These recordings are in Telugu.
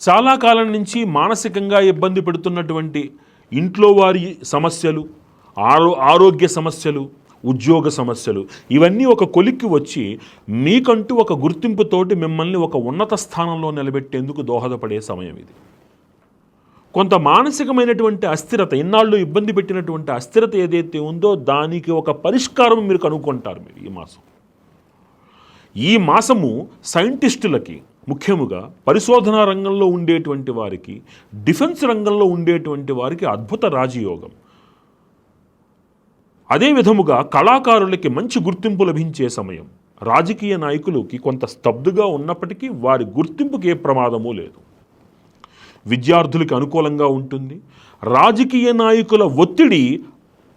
చాలా కాలం నుంచి మానసికంగా ఇబ్బంది పెడుతున్నటువంటి ఇంట్లో వారి సమస్యలు ఆరో ఆరోగ్య సమస్యలు ఉద్యోగ సమస్యలు ఇవన్నీ ఒక కొలిక్కి వచ్చి మీకంటూ ఒక గుర్తింపుతోటి మిమ్మల్ని ఒక ఉన్నత స్థానంలో నిలబెట్టేందుకు దోహదపడే సమయం ఇది. కొంత మానసికమైనటువంటి అస్థిరత ఇన్నాళ్ళు ఇబ్బంది పెట్టినటువంటి అస్థిరత ఏదైతే ఉందో దానికి ఒక పరిష్కారం మీరు కనుక్కుంటారు మీరు ఈ మాసం. ఈ మాసము సైంటిస్టులకి ముఖ్యముగా పరిశోధనా రంగంలో ఉండేటువంటి వారికి డిఫెన్స్ రంగంలో ఉండేటువంటి వారికి అద్భుత రాజయోగం. అదే విధముగా కళాకారులకి మంచి గుర్తింపు లభించే సమయం. రాజకీయ నాయకులకి కొంత స్తబ్దుగా ఉన్నప్పటికీ వారి గుర్తింపుకి ఏ ప్రమాదము లేదు. విద్యార్థులకి అనుకూలంగా ఉంటుంది. రాజకీయ నాయకుల ఒత్తిడి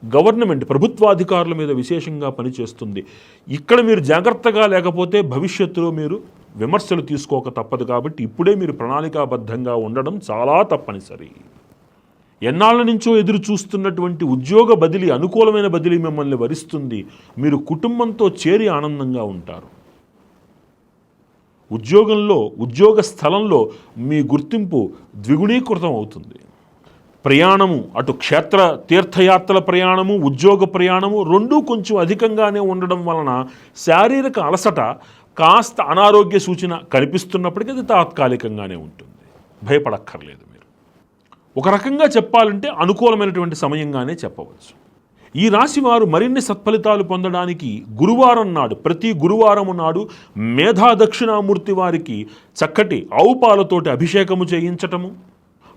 గవర్నమెంట్ ప్రభుత్వాధికారుల మీద విశేషంగా పనిచేస్తుంది. ఇక్కడ మీరు జాగ్రత్తగా లేకపోతే భవిష్యత్తులో మీరు విమర్శలు తీసుకోక తప్పదు కాబట్టి ఇప్పుడే మీరు ప్రణాళికాబద్ధంగా ఉండడం చాలా తప్పనిసరి. ఎన్నాళ్ళ నుంచో ఎదురు చూస్తున్నటువంటి ఉద్యోగ బదిలీ అనుకూలమైన బదిలీ మిమ్మల్ని వరిస్తుంది. మీరు కుటుంబంతో చేరి ఆనందంగా ఉంటారు. ఉద్యోగంలో ఉద్యోగ స్థలంలో మీ గుర్తింపు ద్విగుణీకృతం అవుతుంది. ప్రయాణము అటు క్షేత్ర తీర్థయాత్రల ప్రయాణము ఉద్యోగ ప్రయాణము రెండూ కొంచెం అధికంగానే ఉండడం వలన శారీరక అలసట కాస్త అనారోగ్య సూచన కనిపిస్తున్నప్పటికీ అది తాత్కాలికంగానే ఉంటుంది. భయపడక్కర్లేదు మీరు. ఒక రకంగా చెప్పాలంటే అనుకూలమైనటువంటి సమయంగానే చెప్పవచ్చు. ఈ రాశి వారు మరిన్ని సత్ఫలితాలు పొందడానికి గురువారం నాడు ప్రతి గురువారం నాడు మేధా దక్షిణామూర్తి వారికి చక్కటి ఆవుపాలతోటి అభిషేకము చేయించటము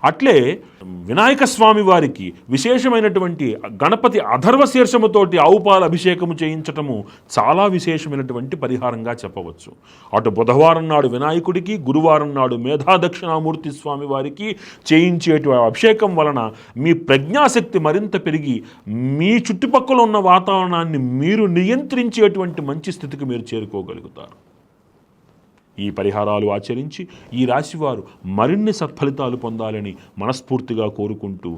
అట్లే వినాయక స్వామి వారికి విశేషమైనటువంటి గణపతి అధర్వ శీర్షముతోటి ఆవుపాల అభిషేకము చేయించటము చాలా విశేషమైనటువంటి పరిహారంగా చెప్పవచ్చు. అటు బుధవారం నాడు వినాయకుడికి గురువారం నాడు మేధా దక్షిణామూర్తి స్వామి వారికి చేయించేటువంటి అభిషేకం వలన మీ ప్రజ్ఞాశక్తి మరింత పెరిగి మీ చుట్టుపక్కల ఉన్న వాతావరణాన్ని మీరు నియంత్రించేటువంటి మంచి స్థితికి మీరు చేరుకోగలుగుతారు. ఈ పరిహారాలు ఆచరించి ఈ రాశివారు మరిన్ని సత్ఫలితాలు పొందాలని మనస్ఫూర్తిగా కోరుకుంటూ